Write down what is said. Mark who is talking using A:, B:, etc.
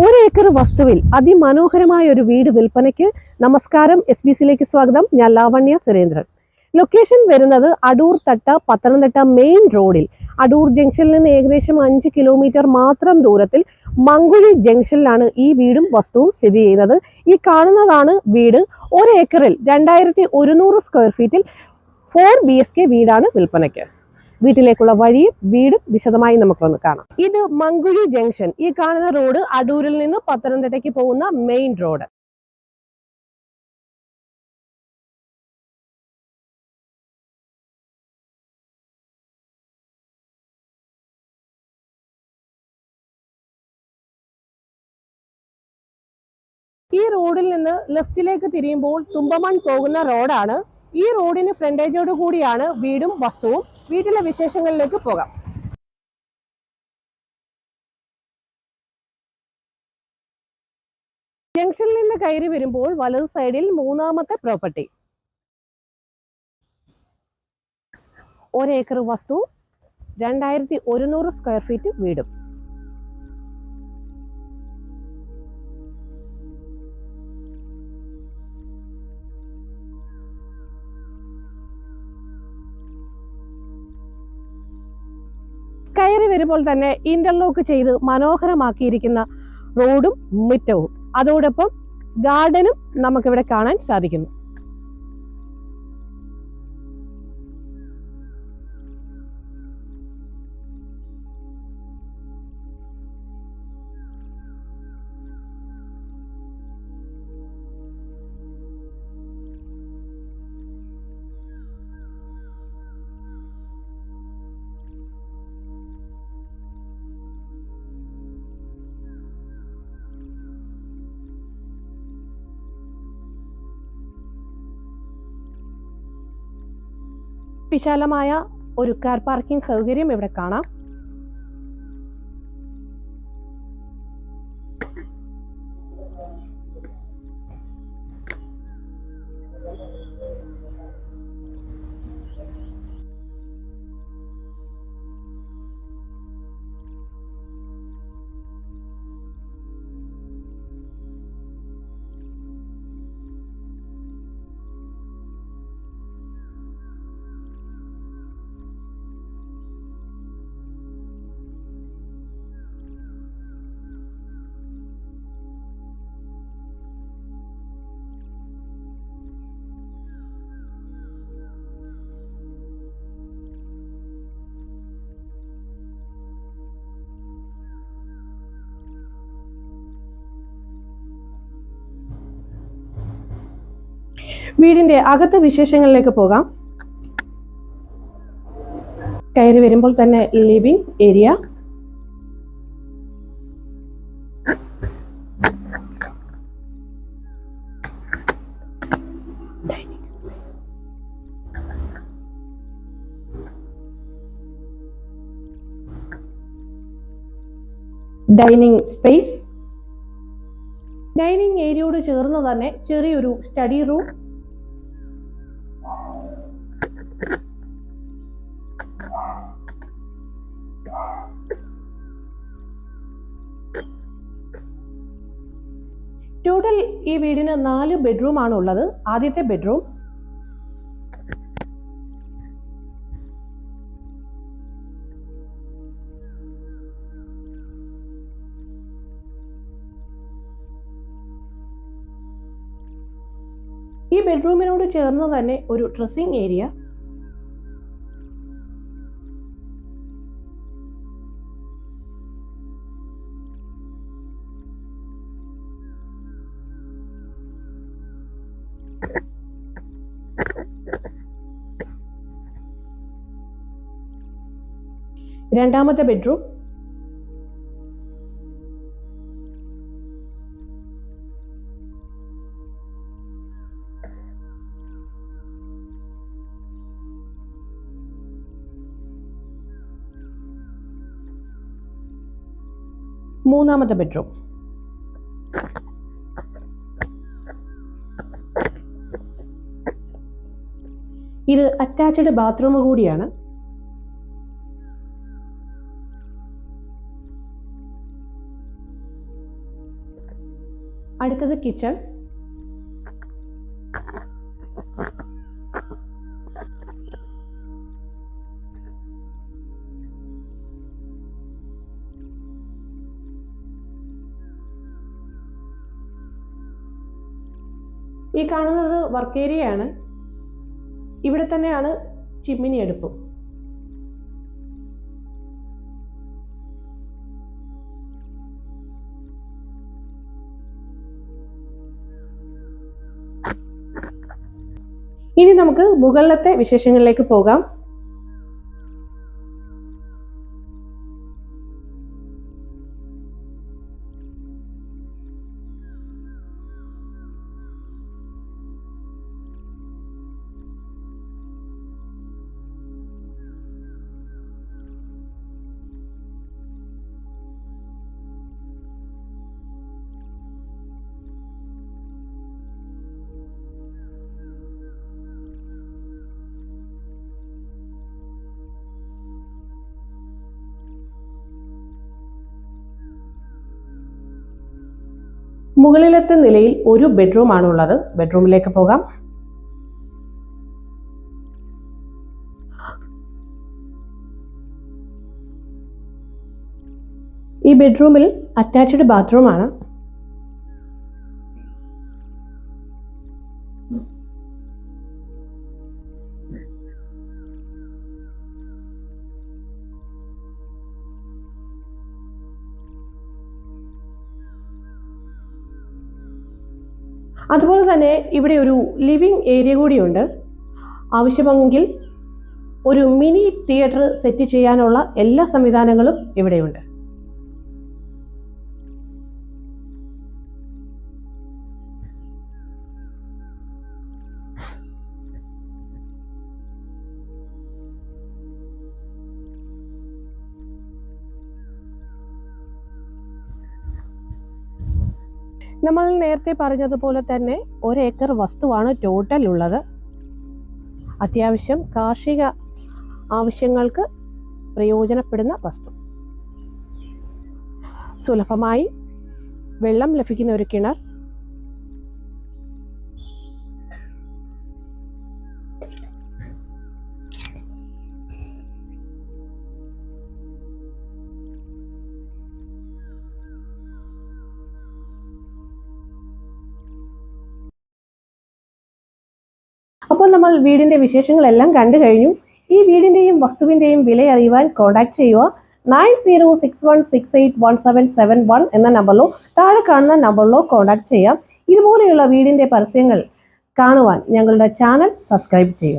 A: ഒരു ഏക്കർ വസ്തുവിൽ അതിമനോഹരമായ ഒരു വീട് വിൽപ്പനയ്ക്ക് നമസ്കാരം എസ് ബി സിയിലേക്ക് സ്വാഗതം. ഞാൻ ലാവണ്യ സുരേന്ദ്രൻ. ലൊക്കേഷൻ വരുന്നത് അടൂർ തട്ട പത്തനംതിട്ട മെയിൻ റോഡിൽ അടൂർ ജംഗ്ഷനിൽ നിന്ന് ഏകദേശം അഞ്ച് കിലോമീറ്റർ മാത്രം ദൂരത്തിൽ മങ്കുഴി ജംഗ്ഷനിലാണ് ഈ വീടും വസ്തുവും സ്ഥിതി ചെയ്യുന്നത്. ഈ കാണുന്നതാണ് വീട്. ഒരു ഏക്കറിൽ രണ്ടായിരത്തി സ്ക്വയർ ഫീറ്റിൽ ഫോർ ബി വീടാണ് വിൽപ്പനയ്ക്ക്. വീട്ടിലേക്കുള്ള വഴിയും വീടും വിശദമായി നമുക്കൊന്ന് കാണാം. ഇത് മങ്കുഴി ജംഗ്ഷൻ. ഈ കാണുന്ന റോഡ് അടൂരിൽ നിന്ന് പത്തനംതിട്ടയ്ക്ക് പോകുന്ന മെയിൻ റോഡ്. ഈ റോഡിൽ നിന്ന് ലെഫ്റ്റിലേക്ക് തിരിയുമ്പോൾ തുമ്പമൺ പോകുന്ന റോഡാണ്. ഈ റോഡിന് ഫ്രണ്ടേജോട് കൂടിയാണ് വീടും വസ്തുവും. വീട്ടിലെ വിശേഷങ്ങളിലേക്ക് പോകാം. ജംഗ്ഷനിൽ നിന്ന് കയറി വരുമ്പോൾ വലത് സൈഡിൽ മൂന്നാമത്തെ പ്രോപ്പർട്ടി. ഒരേക്കർ വസ്തു രണ്ടായിരത്തി ഒരുന്നൂറ് സ്ക്വയർ ഫീറ്റ് വീടും. വരുമ്പോൾ തന്നെ ഇന്റർലോക്ക് ചെയ്ത് മനോഹരമാക്കിയിരിക്കുന്ന റോഡും മുറ്റവും. അതോടൊപ്പം ഗാർഡനും നമുക്കിവിടെ കാണാൻ സാധിക്കുന്നു. വിശാലമായ ഒരു കാർ പാർക്കിംഗ് സൗകര്യം ഇവിടെ കാണാം. വീടിന്റെ അകത്തെ വിശേഷങ്ങളിലേക്ക് പോകാം. കയറി വരുമ്പോൾ തന്നെ living area. Dining space. Dining ഏരിയയോട് ചേർന്ന് തന്നെ ചെറിയൊരു സ്റ്റഡി റൂം. ടോട്ടൽ ഈ വീടിന് നാല് ബെഡ്റൂം ആണ് ഉള്ളത് ആദ്യത്തെ ബെഡ്റൂം ഈ ബെഡ്റൂമിനോട് ചേർന്ന് തന്നെ ഒരു ഡ്രസ്സിംഗ് ഏരിയ രണ്ടാമത്തെ ബെഡ്റൂം മൂന്നാമത്തെ ബെഡ്റൂം ഇത് അറ്റാച്ച്ഡ് ബാത്റൂം കൂടിയാണ്. അടുത്തത് കിച്ചൺ ഈ കാണുന്നത് വർക്ക് ഏരിയയാണ് ഇവിടെ തന്നെയാണ് ചിമ്മിനി അടുപ്പും. ഇനി നമുക്ക് മുകളിലത്തെ വിശേഷങ്ങളിലേക്ക് പോകാം. മുകളിലത്തെ നിലയിൽ ഒരു ബെഡ്റൂം ആണുള്ളത്. ബെഡ്റൂമിലേക്ക് പോകാം. ഈ ബെഡ്റൂമിൽ അറ്റാച്ച്ഡ് ബാത്റൂം അതുപോലെ തന്നെ ഇവിടെ ഒരു ലിവിങ് ഏരിയ കൂടിയുണ്ട്. ആവശ്യമെങ്കിൽ ഒരു മിനി തിയേറ്റർ സെറ്റ് ചെയ്യാനുള്ള എല്ലാ സംവിധാനങ്ങളും ഇവിടെയുണ്ട്. നമ്മൾ നേരത്തെ പറഞ്ഞതുപോലെ തന്നെ ഒരേക്കർ വസ്തുവാണ് ടോട്ടൽ ഉള്ളത്. അത്യാവശ്യം കാർഷിക ആവശ്യങ്ങൾക്ക് പ്രയോജനപ്പെടുന്ന വസ്തു. സുലഭമായി വെള്ളം ലഭിക്കുന്ന ഒരു കിണർ. അപ്പോൾ നമ്മൾ വീടിന്റെ വിശേഷങ്ങളെല്ലാം കണ്ടു കഴിഞ്ഞു. ഈ വീടിന്റെയും വസ്തുവിന്റെയും വില അറിയുവാൻ കോൺടാക്ട് ചെയ്യുക. Nine zero six one six eight one seven seven one എന്ന നമ്പറിലോ താഴെ കാണുന്ന നമ്പറിലോ കോൺടാക്ട് ചെയ്യാം. ഇതുപോലെയുള്ള വീടിന്റെ പരസ്യങ്ങൾ കാണുവാൻ ഞങ്ങളുടെ ചാനൽ സബ്സ്ക്രൈബ് ചെയ്യുക.